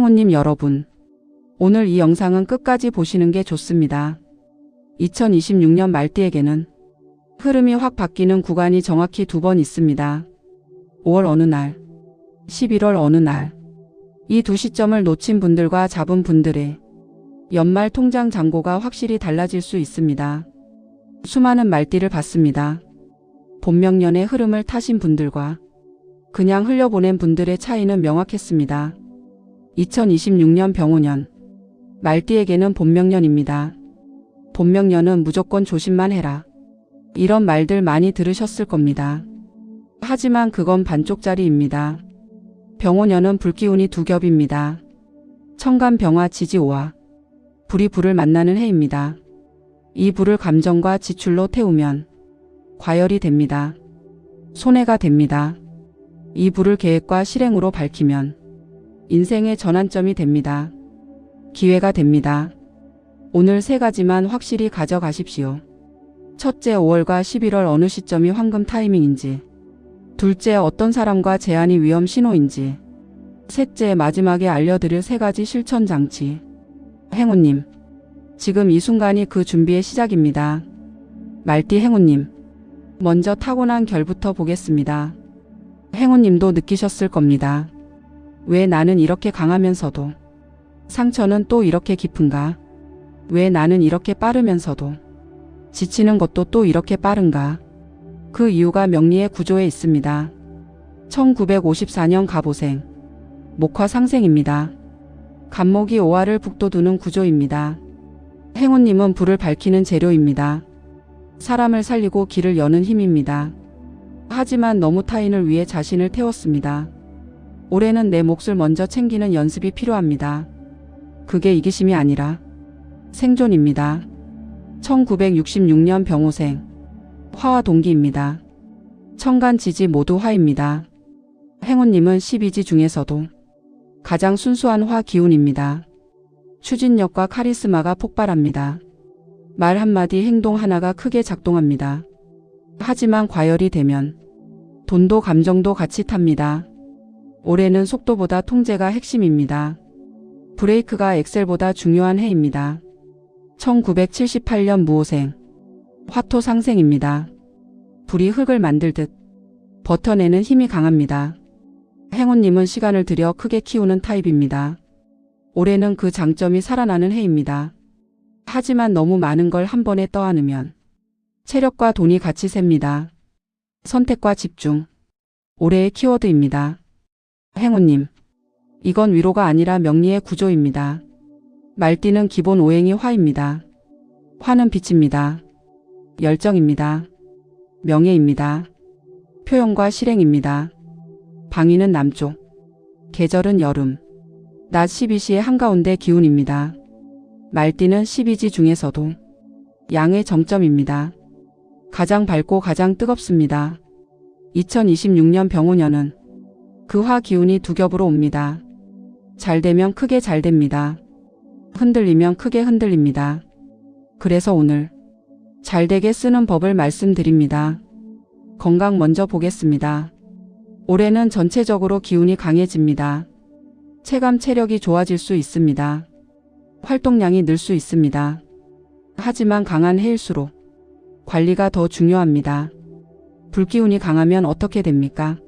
행운님 여러분. 오늘 이 영상은 끝까지 보시는 게 좋습니다. 2026년 말띠에게는 흐름이 확 바뀌는 구간이 정확히 두 번 있습니다. 5월 어느 날, 11월 어느 날. 이 두 시점을 놓친 분들과 잡은 분들의 연말 통장 잔고가 확실히 달라질 수 있습니다. 수많은 말띠를 봤습니다. 본명년의 흐름을 타신 분들과 그냥 흘려보낸 분들의 차이는 명확했습니다. 2026년 병호년. 말띠에게는 본명년입니다. 본명년은 무조건 조심만 해라. 이런 말들 많이 들으셨을 겁니다. 하지만 그건 반쪽짜리입니다. 병호년은 불기운이 두 겹입니다. 청간 병화 지지오와 불이 불을 만나는 해입니다. 이 불을 감정과 지출로 태우면 과열이 됩니다. 손해가 됩니다. 이 불을 계획과 실행으로 밝히면 인생의 전환점이 됩니다. 기회가 됩니다. 오늘 세 가지만 확실히 가져가십시오. 첫째 5월과 11월 어느 시점이 황금 타이밍인지. 둘째 어떤 사람과 제한이 위험 신호인지. 셋째 마지막에 알려드릴 세 가지 실천 장치. 행운님. 지금 이 순간이 그 준비의 시작입니다. 말띠 행운님. 먼저 타고난 결부터 보겠습니다. 행운님도 느끼셨을 겁니다. 왜 나는 이렇게 강하면서도 상처는 또 이렇게 깊은가? 왜 나는 이렇게 빠르면서도 지치는 것도 또 이렇게 빠른가? 그 이유가 명리의 구조에 있습니다. 1954년 가보생 목화 상생입니다. 간목이 오화를 북돋우는 구조입니다. 행운님은 불을 밝히는 재료입니다. 사람을 살리고 길을 여는 힘입니다. 하지만 너무 타인을 위해 자신을 태웠습니다. 올해는 내 몫을 먼저 챙기는 연습이 필요합니다. 그게 이기심이 아니라 생존입니다. 1966년 병호생 화와 동기입니다. 청간 지지 모두 화입니다. 행운님은 12지 중에서도 가장 순수한 화 기운입니다. 추진력과 카리스마가 폭발합니다. 말 한마디 행동 하나가 크게 작동합니다. 하지만 과열이 되면 돈도 감정도 같이 탑니다. 올해는 속도보다 통제가 핵심입니다. 브레이크가 엑셀보다 중요한 해입니다. 1978년 무호생 화토 상생입니다. 불이 흙을 만들 듯 버텨내는 힘이 강합니다. 행운님은 시간을 들여 크게 키우는 타입입니다. 올해는 그 장점이 살아나는 해입니다. 하지만 너무 많은 걸 한 번에 떠안으면 체력과 돈이 같이 셉니다. 선택과 집중. 올해의 키워드입니다. 행운님. 이건 위로가 아니라 명리의 구조입니다. 말띠는 기본 오행이 화입니다. 화는 빛입니다. 열정입니다. 명예입니다. 표현과 실행입니다. 방위는 남쪽. 계절은 여름. 낮 12시의 한가운데 기운입니다. 말띠는 12지 중에서도 양의 정점입니다. 가장 밝고 가장 뜨겁습니다. 2026년 병호년은 그화 기운이 두 겹으로 옵니다. 잘 되면 크게 잘 됩니다. 흔들리면 크게 흔들립니다. 그래서 오늘 잘 되게 쓰는 법을 말씀드립니다. 건강 먼저 보겠습니다. 올해는 전체적으로 기운이 강해집니다. 체감 체력이 좋아질 수 있습니다. 활동량이 늘 수 있습니다. 하지만 강한 해일수록 관리가 더 중요합니다. 불기운이 강하면 어떻게 됩니까?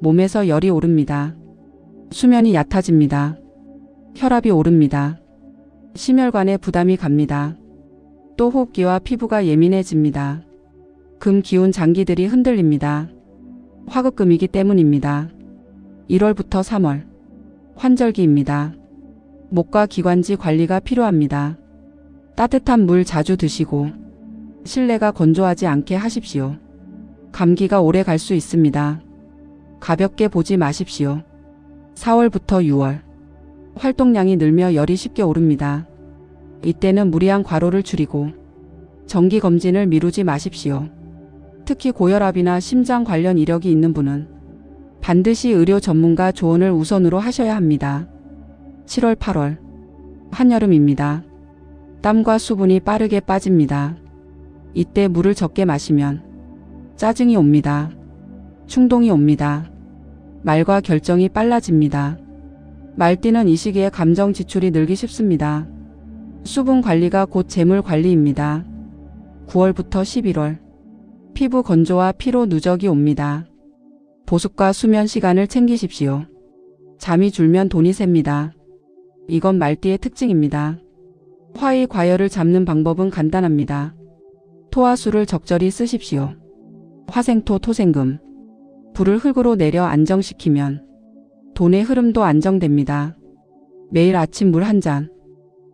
몸에서 열이 오릅니다. 수면이 얕아집니다. 혈압이 오릅니다. 심혈관에 부담이 갑니다. 또 호흡기와 피부가 예민해집니다. 금 기운 장기들이 흔들립니다. 화급금이기 때문입니다. 1월부터 3월 환절기입니다. 목과 기관지 관리가 필요합니다. 따뜻한 물 자주 드시고 실내가 건조하지 않게 하십시오. 감기가 오래 갈 수 있습니다. 가볍게 보지 마십시오. 4월부터 6월 활동량이 늘며 열이 쉽게 오릅니다. 이때는 무리한 과로를 줄이고 정기 검진을 미루지 마십시오. 특히 고혈압이나 심장 관련 이력이 있는 분은 반드시 의료 전문가 조언을 우선으로 하셔야 합니다. 7월, 8월 한여름입니다. 땀과 수분이 빠르게 빠집니다. 이때 물을 적게 마시면 짜증이 옵니다. 충동이 옵니다. 말과 결정이 빨라집니다. 말띠는 이 시기에 감정 지출이 늘기 쉽습니다. 수분 관리가 곧 재물 관리입니다. 9월부터 11월. 피부 건조와 피로 누적이 옵니다. 보습과 수면 시간을 챙기십시오. 잠이 줄면 돈이 셉니다. 이건 말띠의 특징입니다. 화의 과열을 잡는 방법은 간단합니다. 토화수를 적절히 쓰십시오. 화생토 토생금. 불을 흙으로 내려 안정시키면 돈의 흐름도 안정됩니다. 매일 아침 물 한 잔.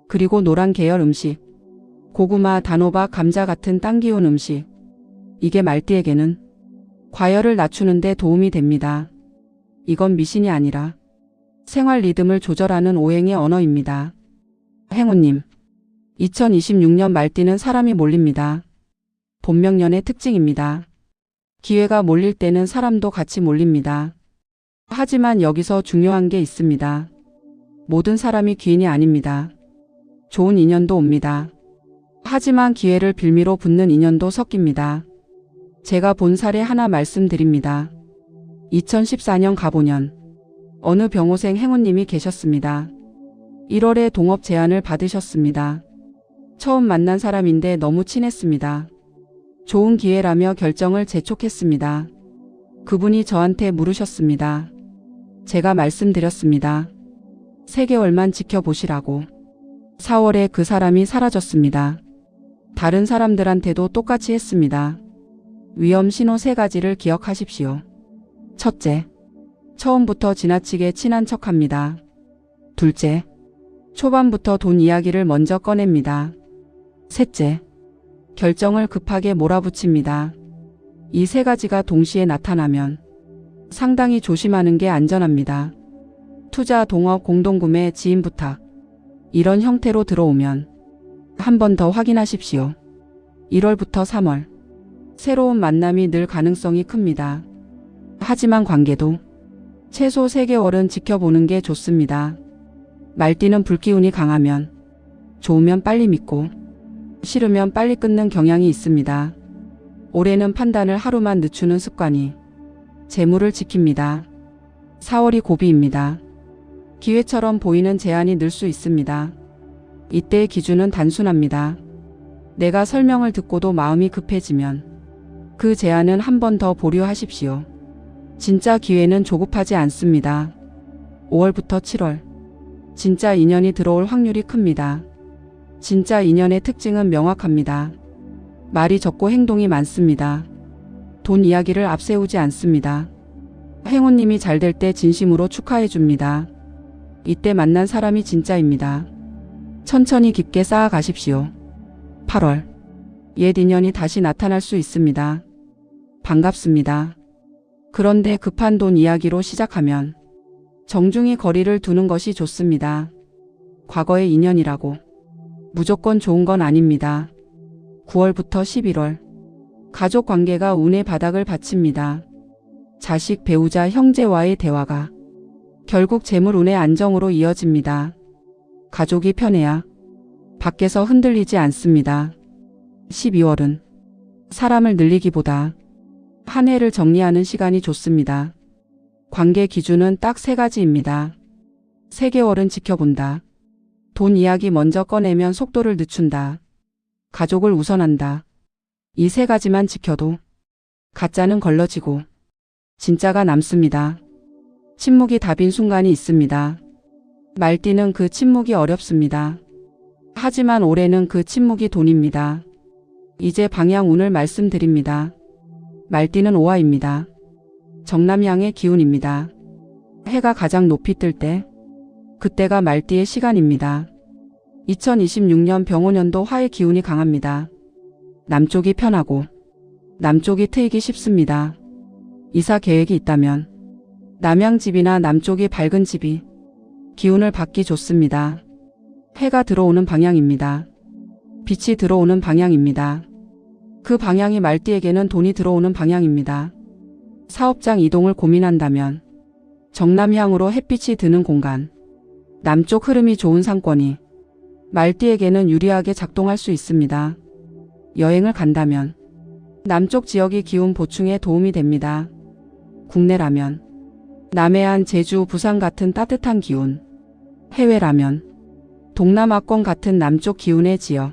그리고 노란 계열 음식. 고구마, 단호박, 감자 같은 땅 기운 음식. 이게 말띠에게는 과열을 낮추는데 도움이 됩니다. 이건 미신이 아니라 생활 리듬을 조절하는 오행의 언어입니다. 행운님. 2026년 말띠는 사람이 몰립니다. 본명년의 특징입니다. 기회가 몰릴 때는 사람도 같이 몰립니다. 하지만 여기서 중요한 게 있습니다. 모든 사람이 귀인이 아닙니다. 좋은 인연도 옵니다. 하지만 기회를 빌미로 붙는 인연도 섞입니다. 제가 본 사례 하나 말씀드립니다. 2014년 가보년 어느 병호생 행운님이 계셨습니다. 1월에 동업 제안을 받으셨습니다. 처음 만난 사람인데 너무 친했습니다. 좋은 기회라며 결정을 재촉했습니다. 그분이 저한테 물으셨습니다. 제가 말씀드렸습니다. 3개월만 지켜보시라고. 4월에 그 사람이 사라졌습니다. 다른 사람들한테도 똑같이 했습니다. 위험 신호 세 가지를 기억하십시오. 첫째, 처음부터 지나치게 친한 척 합니다. 둘째, 초반부터 돈 이야기를 먼저 꺼냅니다. 셋째, 결정을 급하게 몰아붙입니다. 이 세 가지가 동시에 나타나면 상당히 조심하는 게 안전합니다. 투자, 동업, 공동구매, 지인 부탁. 이런 형태로 들어오면 한 번 더 확인하십시오. 1월부터 3월. 새로운 만남이 늘 가능성이 큽니다. 하지만 관계도 최소 3개월은 지켜보는 게 좋습니다. 말띠는 불기운이 강하면 좋으면 빨리 믿고 싫으면 빨리 끊는 경향이 있습니다. 올해는 판단을 하루만 늦추는 습관이 재물을 지킵니다. 4월이 고비입니다. 기회처럼 보이는 제한이 늘 수 있습니다. 이때의 기준은 단순합니다. 내가 설명을 듣고도 마음이 급해지면 그 제안은 한 번 더 보류하십시오. 진짜 기회는 조급하지 않습니다. 5월부터 7월. 진짜 인연이 들어올 확률이 큽니다. 진짜 인연의 특징은 명확합니다. 말이 적고 행동이 많습니다. 돈 이야기를 앞세우지 않습니다. 행운님이 잘 될 때 진심으로 축하해 줍니다. 이때 만난 사람이 진짜입니다. 천천히 깊게 쌓아 가십시오. 8월. 옛 인연이 다시 나타날 수 있습니다. 반갑습니다. 그런데 급한 돈 이야기로 시작하면 정중히 거리를 두는 것이 좋습니다. 과거의 인연이라고 무조건 좋은 건 아닙니다. 9월부터 11월. 가족 관계가 운의 바닥을 받칩니다. 자식, 배우자, 형제와의 대화가 결국 재물 운의 안정으로 이어집니다. 가족이 편해야 밖에서 흔들리지 않습니다. 12월은 사람을 늘리기보다 한 해를 정리하는 시간이 좋습니다. 관계 기준은 딱 세 가지입니다. 3개월은 지켜본다. 돈 이야기 먼저 꺼내면 속도를 늦춘다. 가족을 우선한다. 이 세 가지만 지켜도 가짜는 걸러지고 진짜가 남습니다. 침묵이 답인 순간이 있습니다. 말띠는 그 침묵이 어렵습니다. 하지만 올해는 그 침묵이 돈입니다. 이제 방향 운을 말씀드립니다. 말띠는 오화입니다. 정남향의 기운입니다. 해가 가장 높이 뜰 때, 그때가 말띠의 시간입니다. 2026년 병호년도 화의 기운이 강합니다. 남쪽이 편하고 남쪽이 트이기 쉽습니다. 이사 계획이 있다면 남양집이나 남쪽이 밝은 집이 기운을 받기 좋습니다. 해가 들어오는 방향입니다. 빛이 들어오는 방향입니다. 그 방향이 말띠에게는 돈이 들어오는 방향입니다. 사업장 이동을 고민한다면 정남향으로 햇빛이 드는 공간, 남쪽 흐름이 좋은 상권이 말띠에게는 유리하게 작동할 수 있습니다. 여행을 간다면 남쪽 지역이 기운 보충에 도움이 됩니다. 국내라면 남해안, 제주, 부산 같은 따뜻한 기운, 해외라면 동남아권 같은 남쪽 기운의 지역.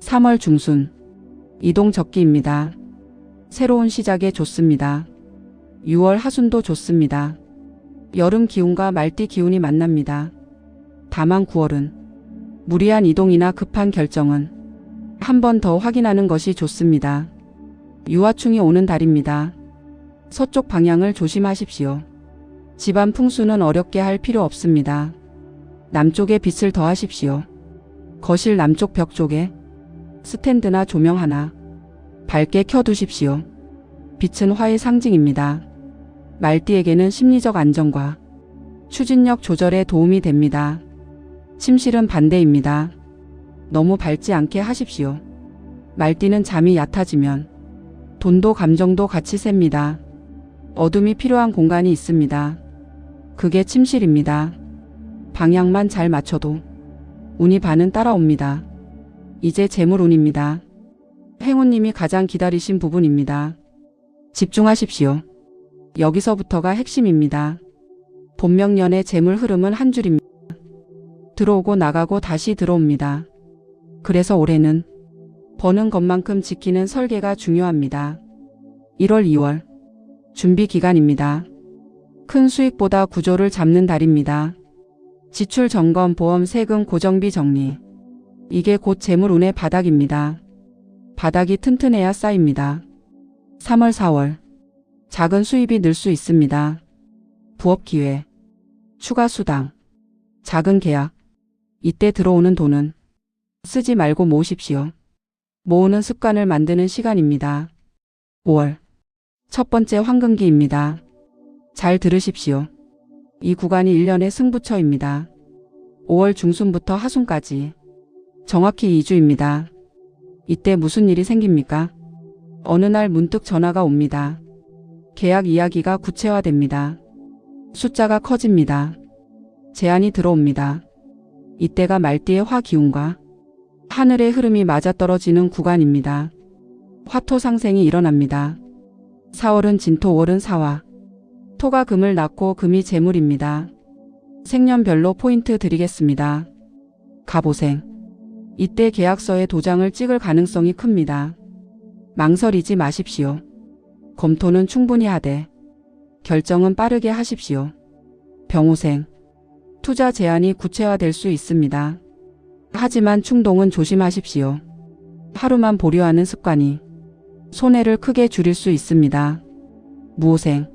3월 중순 이동 적기입니다. 새로운 시작에 좋습니다. 6월 하순도 좋습니다. 여름 기운과 말띠 기운이 만납니다. 다만 9월은 무리한 이동이나 급한 결정은 한 번 더 확인하는 것이 좋습니다. 유화충이 오는 달입니다. 서쪽 방향을 조심하십시오. 집안 풍수는 어렵게 할 필요 없습니다. 남쪽에 빛을 더하십시오. 거실 남쪽 벽 쪽에 스탠드나 조명 하나 밝게 켜두십시오. 빛은 화의 상징입니다. 말띠에게는 심리적 안정과 추진력 조절에 도움이 됩니다. 침실은 반대입니다. 너무 밝지 않게 하십시오. 말띠는 잠이 얕아지면 돈도 감정도 같이 셉니다. 어둠이 필요한 공간이 있습니다. 그게 침실입니다. 방향만 잘 맞춰도 운이 반은 따라옵니다. 이제 재물운입니다. 행운님이 가장 기다리신 부분입니다. 집중하십시오. 여기서부터가 핵심입니다. 본명년의 재물 흐름은 한 줄입니다. 들어오고 나가고 다시 들어옵니다. 그래서 올해는 버는 것만큼 지키는 설계가 중요합니다. 1월, 2월 준비 기간입니다. 큰 수익보다 구조를 잡는 달입니다. 지출 점검, 보험, 세금, 고정비 정리. 이게 곧 재물운의 바닥입니다. 바닥이 튼튼해야 쌓입니다. 3월, 4월. 작은 수입이 늘 수 있습니다. 부업 기회. 추가 수당. 작은 계약. 이때 들어오는 돈은 쓰지 말고 모으십시오. 모으는 습관을 만드는 시간입니다. 5월. 첫 번째 황금기입니다. 잘 들으십시오. 이 구간이 1년의 승부처입니다. 5월 중순부터 하순까지. 정확히 2주입니다. 이때 무슨 일이 생깁니까? 어느 날 문득 전화가 옵니다. 계약 이야기가 구체화됩니다. 숫자가 커집니다. 제안이 들어옵니다. 이때가 말띠의 화 기운과 하늘의 흐름이 맞아떨어지는 구간입니다. 화토 상생이 일어납니다. 4월은 진토, 5월은 사화. 토가 금을 낳고 금이 재물입니다. 생년별로 포인트 드리겠습니다. 갑오생. 이때 계약서에 도장을 찍을 가능성이 큽니다. 망설이지 마십시오. 검토는 충분히 하되 결정은 빠르게 하십시오. 병호생. 투자 제한이 구체화될 수 있습니다. 하지만 충동은 조심하십시오. 하루만 보류하는 습관이 손해를 크게 줄일 수 있습니다. 무호생.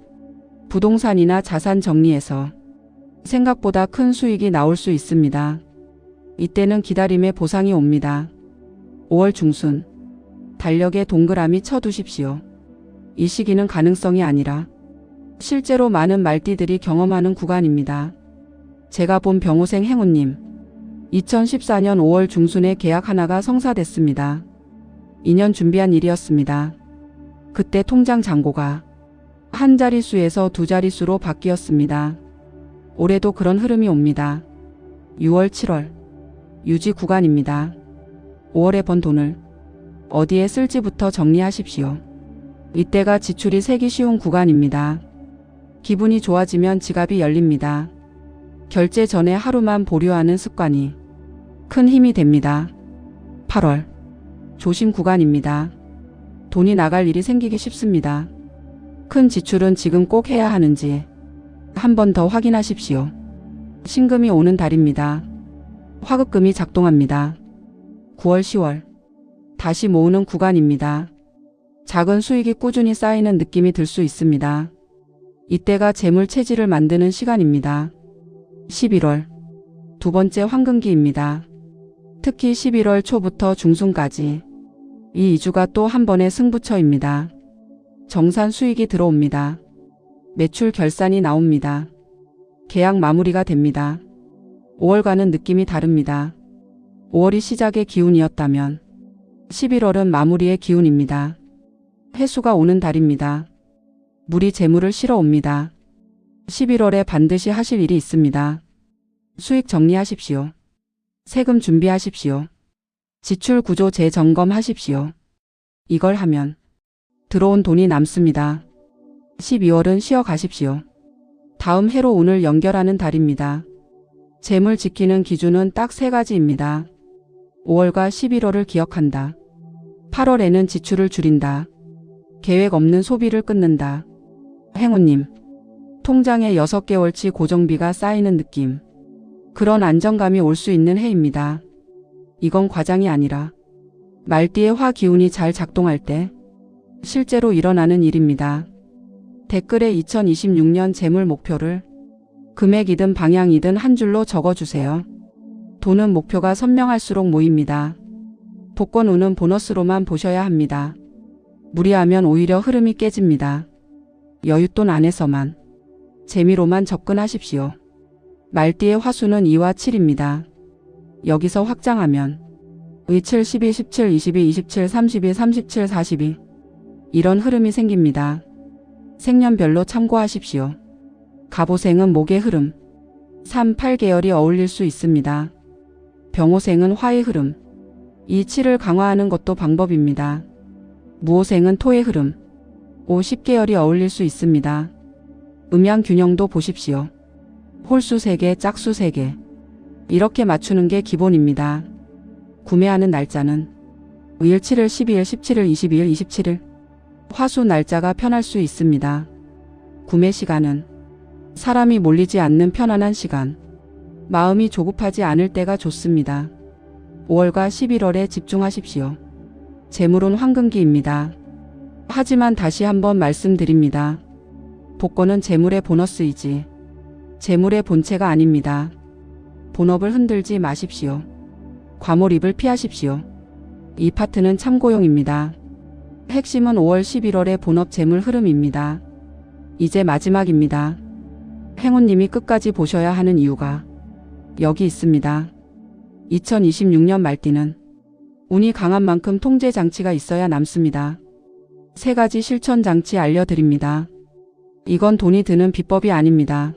부동산이나 자산 정리에서 생각보다 큰 수익이 나올 수 있습니다. 이때는 기다림의 보상이 옵니다. 5월 중순. 달력에 동그라미 쳐두십시오. 이 시기는 가능성이 아니라 실제로 많은 말띠들이 경험하는 구간입니다. 제가 본 병호생 행운님. 2014년 5월 중순에 계약 하나가 성사됐습니다. 2년 준비한 일이었습니다. 그때 통장 잔고가 한 자릿수에서 두 자릿수로 바뀌었습니다. 올해도 그런 흐름이 옵니다. 6월, 7월. 유지 구간입니다. 5월에 번 돈을 어디에 쓸지부터 정리하십시오. 이때가 지출이 세기 쉬운 구간입니다. 기분이 좋아지면 지갑이 열립니다. 결제 전에 하루만 보류하는 습관이 큰 힘이 됩니다. 8월. 조심 구간입니다. 돈이 나갈 일이 생기기 쉽습니다. 큰 지출은 지금 꼭 해야 하는지 한 번 더 확인하십시오. 신금이 오는 달입니다. 화급금이 작동합니다. 9월, 10월. 다시 모으는 구간입니다. 작은 수익이 꾸준히 쌓이는 느낌이 들 수 있습니다. 이때가 재물 체질을 만드는 시간입니다. 11월. 두 번째 황금기입니다. 특히 11월 초부터 중순까지. 이 2주가 또 한 번의 승부처입니다. 정산 수익이 들어옵니다. 매출 결산이 나옵니다. 계약 마무리가 됩니다. 5월과는 느낌이 다릅니다. 5월이 시작의 기운이었다면 11월은 마무리의 기운입니다. 해수가 오는 달입니다. 물이 재물을 실어 옵니다. 11월에 반드시 하실 일이 있습니다. 수익 정리하십시오. 세금 준비하십시오. 지출 구조 재점검하십시오. 이걸 하면 들어온 돈이 남습니다. 12월은 쉬어 가십시오. 다음 해로 운을 연결하는 달입니다. 재물 지키는 기준은 딱 세 가지입니다. 5월과 11월을 기억한다. 8월에는 지출을 줄인다. 계획 없는 소비를 끊는다. 행운님. 통장에 6개월치 고정비가 쌓이는 느낌. 그런 안정감이 올 수 있는 해입니다. 이건 과장이 아니라 말띠의 화 기운이 잘 작동할 때 실제로 일어나는 일입니다. 댓글에 2026년 재물 목표를 금액이든 방향이든 한 줄로 적어주세요. 돈은 목표가 선명할수록 모입니다. 복권 운은 보너스로만 보셔야 합니다. 무리하면 오히려 흐름이 깨집니다. 여윳돈 안에서만 재미로만 접근하십시오. 말띠의 화수는 2와 7입니다. 여기서 확장하면 의 7, 12, 17, 22, 27, 32, 37, 42 이런 흐름이 생깁니다. 생년별로 참고하십시오. 갑오생은 목의 흐름 3, 8계열이 어울릴 수 있습니다. 병오생은 화의 흐름 2, 7을 강화하는 것도 방법입니다. 무오생은 토의 흐름 5, 10계열이 어울릴 수 있습니다. 음양 균형도 보십시오. 홀수 3개, 짝수 3개. 이렇게 맞추는 게 기본입니다. 구매하는 날짜는 5일, 7일, 12일, 17일, 22일, 27일. 화수 날짜가 편할 수 있습니다. 구매 시간은 사람이 몰리지 않는 편안한 시간. 마음이 조급하지 않을 때가 좋습니다. 5월과 11월에 집중하십시오. 재물은 황금기입니다. 하지만 다시 한번 말씀드립니다. 복권은 재물의 보너스이지 재물의 본체가 아닙니다. 본업을 흔들지 마십시오. 과몰입을 피하십시오. 이 파트는 참고용입니다. 핵심은 5월 11월의 본업 재물 흐름입니다. 이제 마지막입니다. 행운님이 끝까지 보셔야 하는 이유가 여기 있습니다. 2026년 말띠는 운이 강한 만큼 통제 장치가 있어야 남습니다. 세 가지 실천 장치 알려드립니다. 이건 돈이 드는 비법이 아닙니다.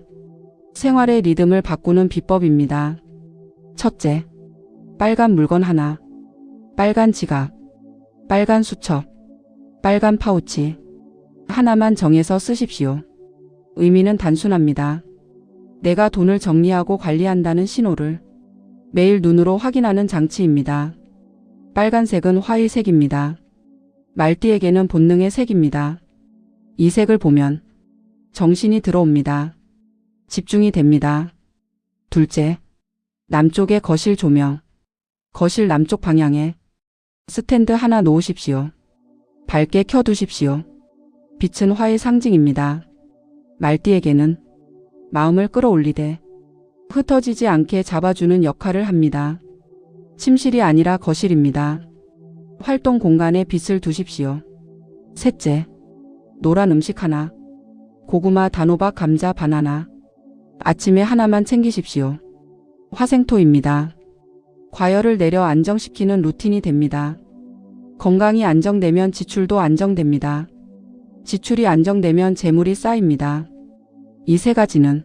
생활의 리듬을 바꾸는 비법입니다. 첫째, 빨간 물건 하나, 빨간 지갑, 빨간 수첩, 빨간 파우치 하나만 정해서 쓰십시오. 의미는 단순합니다. 내가 돈을 정리하고 관리한다는 신호를 매일 눈으로 확인하는 장치입니다. 빨간색은 화의 색입니다. 말띠에게는 본능의 색입니다. 이 색을 보면 정신이 들어옵니다. 집중이 됩니다. 둘째, 남쪽의 거실 조명. 거실 남쪽 방향에 스탠드 하나 놓으십시오. 밝게 켜두십시오. 빛은 화의 상징입니다. 말띠에게는 마음을 끌어올리되 흩어지지 않게 잡아주는 역할을 합니다. 침실이 아니라 거실입니다. 활동 공간에 빛을 두십시오. 셋째, 노란 음식 하나, 고구마, 단호박, 감자, 바나나. 아침에 하나만 챙기십시오. 화생토입니다. 과열을 내려 안정시키는 루틴이 됩니다. 건강이 안정되면 지출도 안정됩니다. 지출이 안정되면 재물이 쌓입니다. 이 세 가지는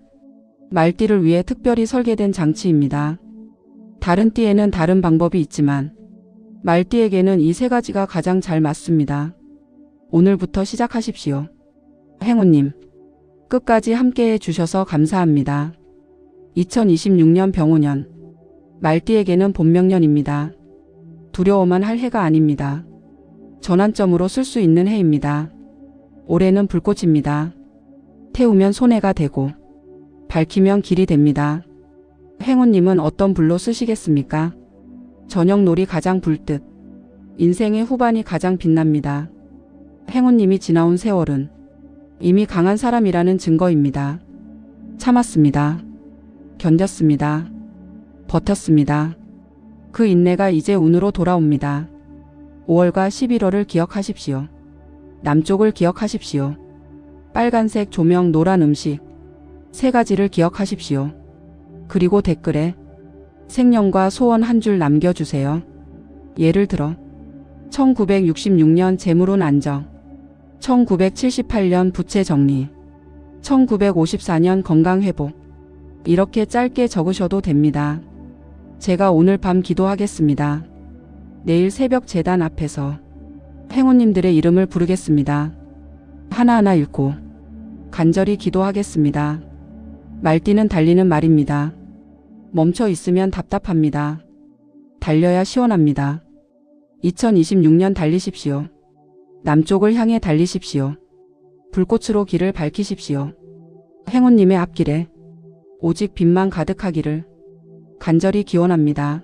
말띠를 위해 특별히 설계된 장치입니다. 다른 띠에는 다른 방법이 있지만 말띠에게는 이 세 가지가 가장 잘 맞습니다. 오늘부터 시작하십시오. 행운님, 끝까지 함께 해 주셔서 감사합니다. 2026년 병오년, 말띠에게는 본명년입니다. 두려워만 할 해가 아닙니다. 전환점으로 쓸 수 있는 해입니다. 올해는 불꽃입니다. 태우면 손해가 되고, 밝히면 길이 됩니다. 행운님은 어떤 불로 쓰시겠습니까? 저녁놀이 가장 불듯. 인생의 후반이 가장 빛납니다. 행운님이 지나온 세월은 이미 강한 사람이라는 증거입니다. 참았습니다. 견뎠습니다. 버텼습니다. 그 인내가 이제 운으로 돌아옵니다. 5월과 11월을 기억하십시오. 남쪽을 기억하십시오. 빨간색 조명, 노란 음식. 세 가지를 기억하십시오. 그리고 댓글에 생년과 소원 한 줄 남겨주세요. 예를 들어 1966년 재물운 안정 1978년 부채 정리 1954년 건강 회복 이렇게 짧게 적으셔도 됩니다. 제가 오늘 밤 기도하겠습니다. 내일 새벽 재단 앞에서 행운님들의 이름을 부르겠습니다. 하나하나 읽고 간절히 기도하겠습니다. 말띠는 달리는 말입니다. 멈춰 있으면 답답합니다. 달려야 시원합니다. 2026년 달리십시오. 남쪽을 향해 달리십시오. 불꽃으로 길을 밝히십시오. 행운님의 앞길에 오직 빛만 가득하기를 간절히 기원합니다.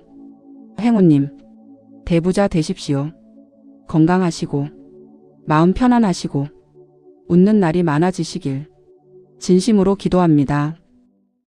행운님, 대부자 되십시오. 건강하시고, 마음 편안하시고, 웃는 날이 많아지시길 진심으로 기도합니다.